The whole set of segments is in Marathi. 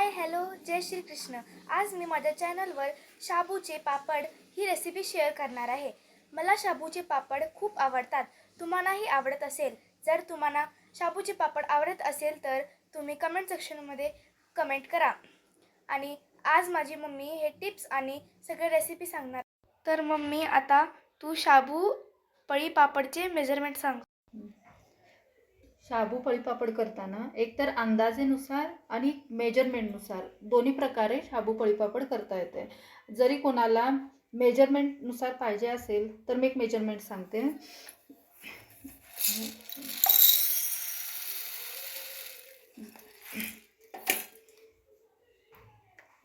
हाय हॅलो जय श्री कृष्ण आज मी माझ्या चॅनलवर शाबूचे पापड ही रेसिपी शेअर करणार आहे. मला शाबूचे पापड खूप आवडतात. तुम्हालाही आवडत असेल. जर तुम्हाला शाबूचे पापड आवडत असेल तर तुम्ही कमेंट सेक्शनमध्ये कमेंट करा. आणि आज माझी मम्मी हे टिप्स आणि सगळे रेसिपी सांगणार. तर मम्मी आता तू शाबू पळी पापडचे मेजरमेंट सांग. शाबू पळीपापड करताना एकतर अंदाजेनुसार आणि मेजरमेंटनुसार दोन्ही प्रकारे शाबू पळीपापड करता येते. जरी कोणाला मेजरमेंटनुसार पाहिजे असेल तर मी एक मेजरमेंट सांगते.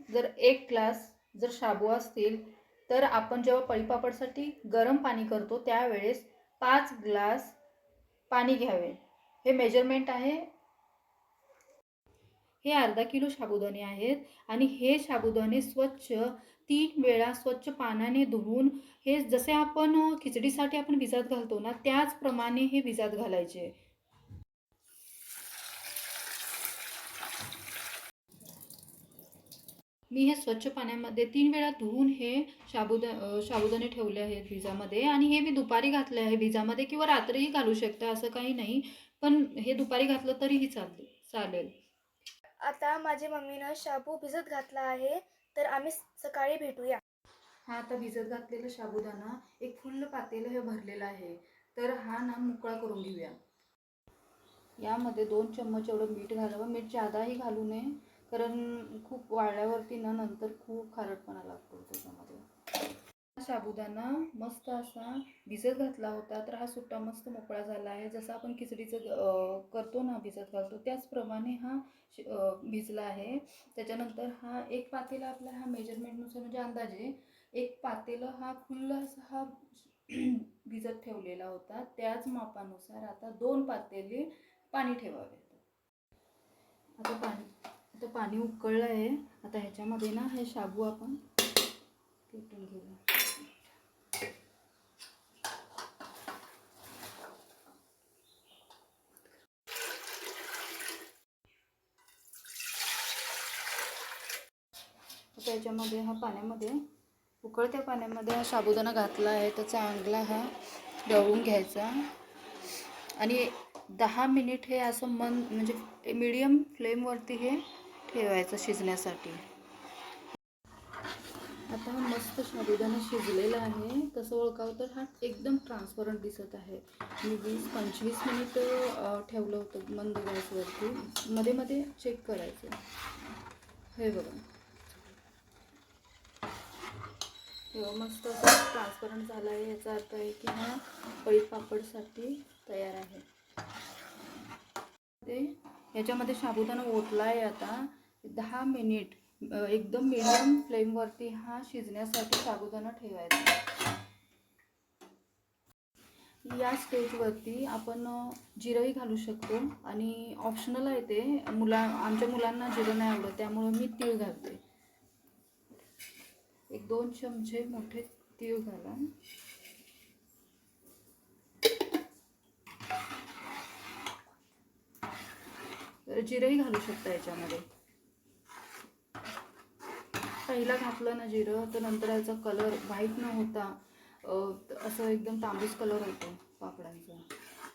जर एक ग्लास जर शाबू असतील तर आपण जेव्हा पळीपापडसाठी गरम पाणी करतो त्यावेळेस पाच ग्लास पाणी घ्यावे. हे मेजरमेंट आहे. हे अर्धा किलो साबुदाणे आहेत आणि हे साबुदाणे स्वच्छ तीन वेळा स्वच्छ पाण्याने धुवून हे जसे आपण खिचडीसाठी आपण भिजात घालतो ना त्याचप्रमाणे हे विजात घालायचे. मी हे स्वच्छ पाण्यामध्ये तीन वेळा धुवून हे साबुदा साबुदाणे ठेवले आहेत भिजामध्ये आणि हे मी दुपारी घातले आहे भिजामध्ये किंवा रात्रीही घालू शकता असं काही नाही. पण हे दुपारी घातलं तरीही चालते चालेल. आता माझ्या मम्मीनं शाबू भिजत घातला आहे तर आम्ही सकाळी भेटूया. हा आता भिजत घातलेला साबुदाणा एक फुल्ल पातेलं हे भरलेलं आहे तर हा ना मोकळा करून घेऊया. यामध्ये दोन चम्मच एवढं मीठ घालावं मीठ जादाही घालू नये कारण खूप वाळल्यावरती ना नंतर खूप खारटपणा लागतो त्याच्यामध्ये. साबुदाणा मस्त असा भिजत घातला होता तर हा सुट्टा मस्त मोकळा झाला आहे. जसं आपण खिचडीचं करतो ना भिजत घालतो त्याचप्रमाणे हा भिजला आहे. त्याच्यानंतर हा एक पातेला आपला हा मेजरमेंटनुसार म्हणजे अंदाजे एक पातेलं हा खुल्ला असा हा भिजत ठेवलेला होता. त्याच मापानुसार आता दोन पातेले पाणी ठेवावे. आता पाणी आता पाणी उकळलं आहे. आता ह्याच्यामध्ये ना हे शाबू आपण पेटून घेऊया. त्याच्यामध्ये हा पाण्यामध्ये उकळत्या पाण्यामध्ये हा साबुदाणा घातला आहे. तर चांगला हा दळून घ्यायचा. आणि दहा मिनिट हे असं मन म्हणजे मीडियम फ्लेमवरती हे ठेवायचं शिजण्यासाठी. आता हा मस्त साबुदाणा शिजलेला आहे. तसं ओळखावं तर हा एकदम ट्रान्सपरंट दिसत आहे. मी वीस पंचवीस मिनिट ठेवलं होतं मंद गॅसवरती. मध्ये मध्ये चेक करायचं. हे बघा. मस्त असं ट्रान्सपरंट झालं आहे याचा अर्थ आहे की हा पळी पापडसाठी तयार आहे. ते याच्यामध्ये साबुदाणा ओतला आहे आता दहा मिनिट एकदम मिडियम फ्लेमवरती हा शिजण्यासाठी साबुदाणा ठेवायचा. या स्टेजवरती आपण जिरंही घालू शकतो आणि ऑप्शनल आहे ते. मुला आमच्या मुलांना जिरं नाही आवडत त्यामुळं मी तीळ घालते. एक दोन चमचे मोठे तीळ घाला. जिरंही घालू शकता याच्यामध्ये. पहिला घातलं ना जिरं तर नंतर याचा कलर व्हाईट न होता असं एकदम तांबूस कलर होतो पापडांचा.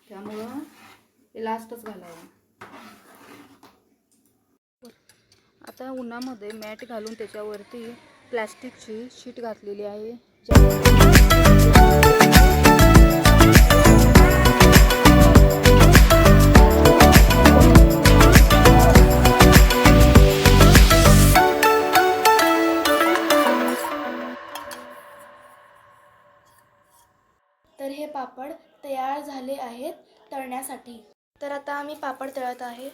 त्यामुळं ते लास्टच घालावं. आता उन्हामध्ये मॅट घालून त्याच्यावरती प्लॅस्टिकची शीट घातलेली आहे. पापड तयार झाले आहेत तळण्यासाठी. तर आता आम्ही पापड तळत आहे.